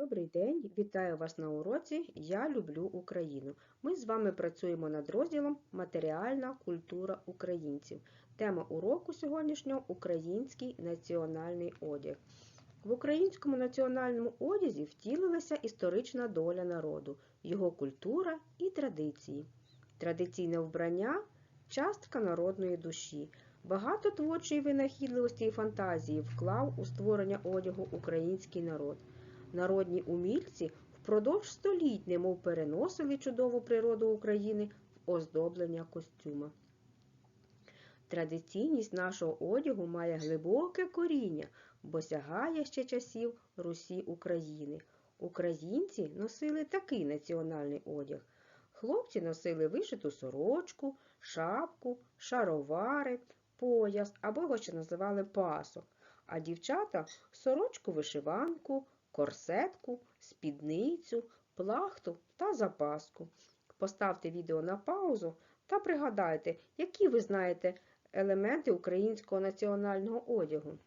Добрий день, вітаю вас на уроці Я люблю Україну. Ми з вами працюємо над розділом Матеріальна культура українців. Тема уроку сьогоднішнього український національний одяг. В українському національному одязі втілилася історична доля народу, його культура і традиції. Традиційне вбрання частка народної душі. Багато творчої винахідливості і фантазії вклав у створення одягу український народ. Народні умільці впродовж століть немов переносили чудову природу України в оздоблення костюма. Традиційність нашого одягу має глибоке коріння, бо сягає ще часів Русі України. Українці носили такий національний одяг. Хлопці носили вишиту сорочку, шапку, шаровари, пояс або його ще називали пасок, а дівчата сорочку вишиванку, корсетку, спідницю, плахту та запаску. Поставте відео на паузу та пригадайте, які ви знаєте елементи українського національного одягу.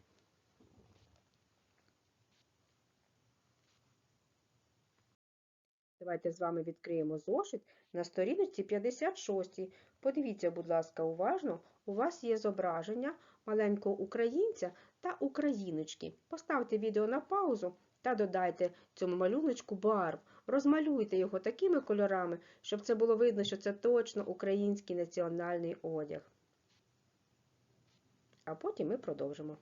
Давайте з вами відкриємо зошит на сторіночці 56. Подивіться, будь ласка, уважно, у вас є зображення маленького українця та україночки. Поставте відео на паузу та додайте цьому малюночку барв. Розмалюйте його такими кольорами, щоб це було видно, що це точно український національний одяг. А потім ми продовжимо.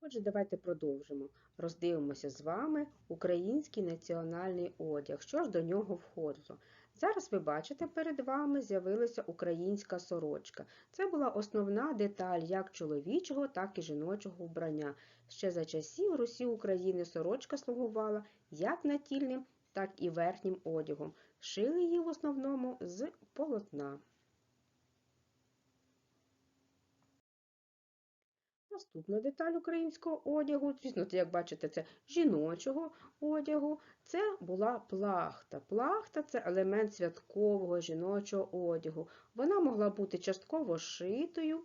Отже, давайте продовжимо. Роздивимося з вами український національний одяг. Що ж до нього входило? Зараз ви бачите, перед вами з'явилася українська сорочка. Це була основна деталь як чоловічого, так і жіночого вбрання. Ще за часів Русі України сорочка слугувала як натільним, так і верхнім одягом. Шили її в основному з полотна. Наступна деталь українського одягу, звісно, як бачите, це жіночого одягу, це була плахта. Плахта це елемент святкового жіночого одягу. Вона могла бути частково шитою.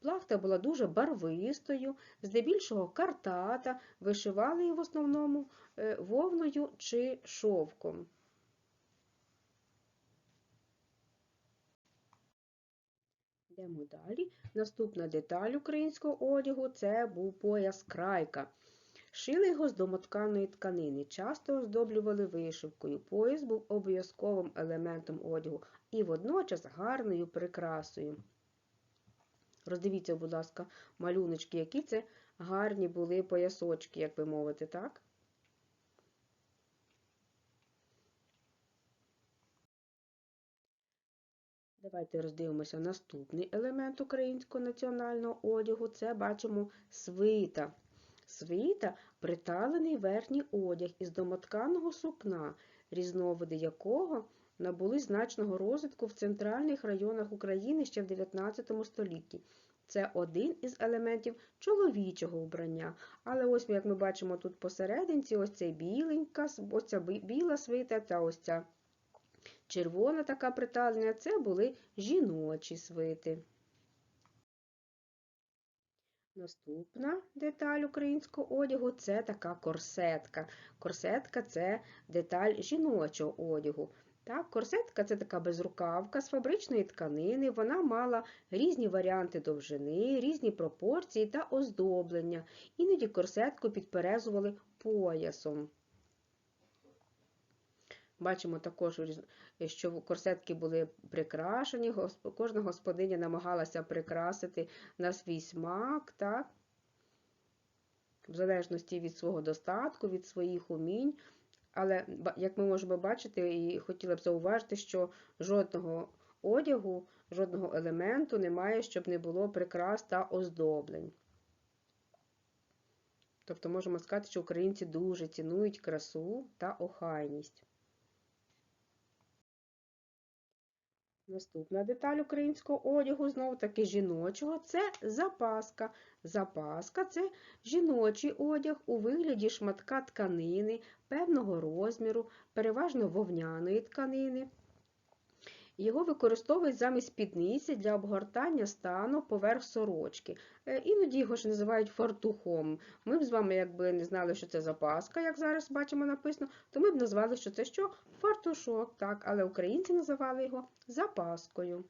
Плахта була дуже барвистою, здебільшого картата, вишивали її в основному е, вовною чи шовком. Йдемо далі. Наступна деталь українського одягу це був пояс крайка. Шили його з домотканої тканини, часто оздоблювали вишивкою. Пояс був обов'язковим елементом одягу і водночас гарною прикрасою. Роздивіться, будь ласка, малюночки, які це гарні були поясочки, як би мовити, так? Давайте роздивимося наступний елемент українського національного одягу. Це бачимо свита. Свита приталений верхній одяг із домотканого сукна, різновиди якого набули значного розвитку в центральних районах України ще в 19 столітті. Це один із елементів чоловічого вбрання. Але ось, як ми бачимо тут посерединці, ось ця біленька, ось ця біла свита та ось ця Червона така приталення це були жіночі свити. Наступна деталь українського одягу це така корсетка. Корсетка це деталь жіночого одягу. Так, Корсетка це така безрукавка з фабричної тканини. Вона мала різні варіанти довжини, різні пропорції та оздоблення. Іноді корсетку підперезували поясом. Бачимо також, що корсетки були прикрашені, кожна господиня намагалася прикрасити на свій смак, так? в залежності від свого достатку, від своїх умінь. Але, як ми можемо бачити, і хотіла б зауважити, що жодного одягу, жодного елементу немає, щоб не було прикрас та оздоблень. Тобто можемо сказати, що українці дуже цінують красу та охайність. Наступна деталь українського одягу, знову таки жіночого, це запаска. Запаска це жіночий одяг у вигляді шматка тканини певного розміру, переважно вовняної тканини. Його використовують замість спідниці для обгортання стану поверх сорочки. Е, Іноді його ж називають фартухом. Ми б з вами, якби не знали, що це запаска, як зараз бачимо написано, то ми б назвали, що це що? Фартушок, так, але українці називали його запаскою.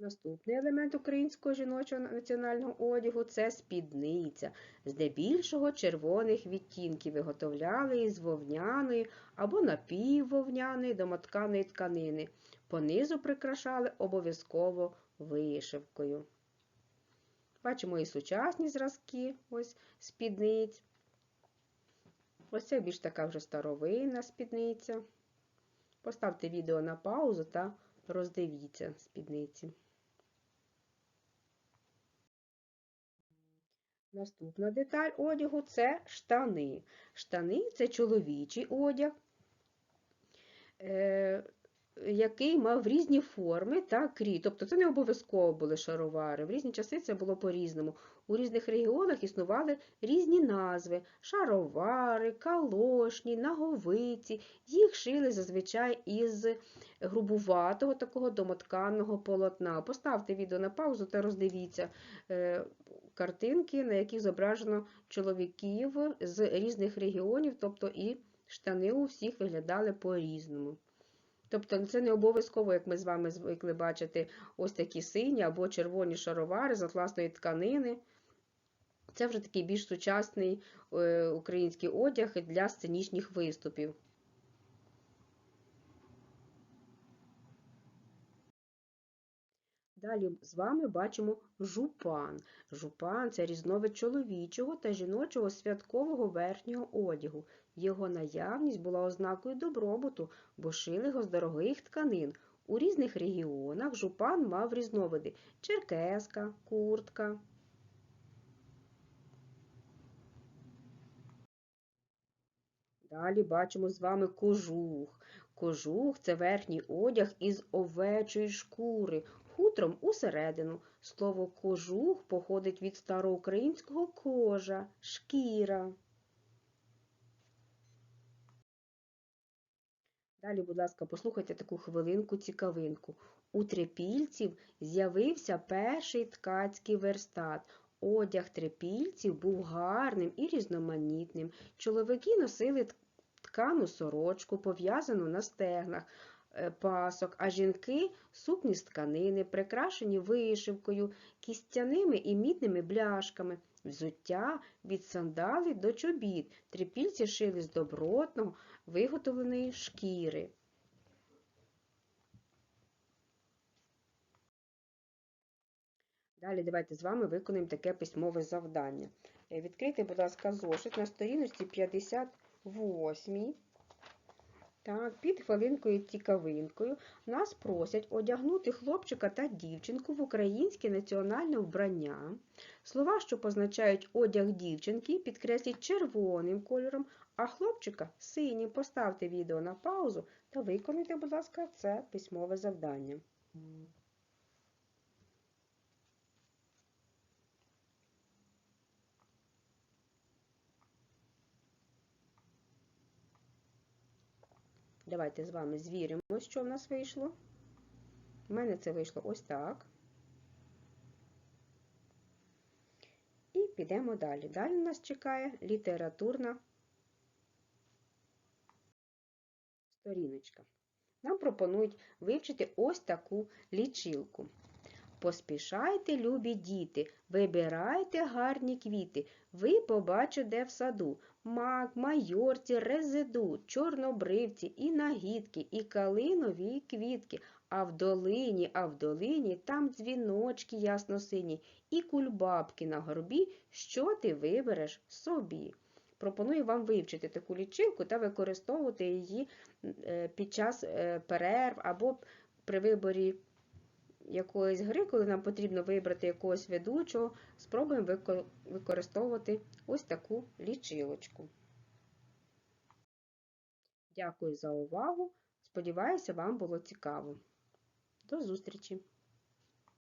Наступний елемент українського жіночого національного одягу це спідниця. Здебільшого червоних відтінків виготовляли із вовняної або напіввовняної домотканої тканини. Понизу прикрашали обов'язково вишивкою. Бачимо і сучасні зразки ось спідниць. Ось це більш така вже старовинна спідниця. Поставте відео на паузу та роздивіться спідниці. Наступна деталь одягу це штани. Штани це чоловічий одяг, е, який мав різні форми та крій. Тобто це не обов'язково були шаровари. В різні часи це було по-різному. У різних регіонах існували різні назви: шаровари, калошні, наговиці. Їх шили зазвичай із грубуватого такого домотканого полотна. Поставте відео на паузу та роздивіться е, картинки, на яких зображено чоловіків з різних регіонів, тобто і штани у всіх виглядали по-різному. Тобто це не обов'язково, як ми з вами звикли бачити, ось такі сині або червоні шаровари з атласної тканини. Це вже такий більш сучасний е, український одяг для сценічних виступів. Далі з вами бачимо жупан. Жупан це різновид чоловічого та жіночого святкового верхнього одягу. Його наявність була ознакою добробуту, бо шили його з дорогих тканин. У різних регіонах жупан мав різновиди черкеска, куртка. Далі бачимо з вами кожух. Кожух це верхній одяг із овечої шкури, хутром усередину. Слово кожух походить від староукраїнського кожа, шкіра. Далі, будь ласка, послухайте таку хвилинку-цікавинку. У трипільців з'явився перший ткацький верстат. Одяг трипільців був гарним і різноманітним. Чоловіки носили ткану сорочку, пов'язану на стегнах е, пасок, а жінки сукні з тканини, прикрашені вишивкою, кістяними і мідними бляшками, взуття від сандалів до чобіт. Трипільці шили з добротного, виготовленої шкіри. Далі давайте з вами виконаємо таке письмове завдання. Е, відкрийте, будь ласка, зошит на сторіночці 58. Так, під хвилинкою цікавинкою нас просять одягнути хлопчика та дівчинку в українське національне вбрання. Слова, що позначають одяг дівчинки, підкресліть червоним кольором, а хлопчика синім. Поставте відео на паузу та виконуйте, будь ласка, це письмове завдання. Давайте з вами звіримо, що в нас вийшло. У мене це вийшло ось так. І підемо далі. Далі нас чекає літературна сторіночка. Нам пропонують вивчити ось таку лічилку. Поспішайте, любі діти, вибирайте гарні квіти. Ви побачите в саду мак, майорці, резиду, чорнобривці, і нагідки, і калинові квітки. А в долині, а в долині там дзвіночки ясно-сині, і кульбабки на горбі, що ти вибереш собі. Пропоную вам вивчити таку лічилку та використовувати її е, під час е, перерв або при виборі якоїсь гри, коли нам потрібно вибрати якогось ведучого, спробуємо використовувати ось таку лічилочку. Дякую за увагу. Сподіваюся, вам було цікаво. До зустрічі!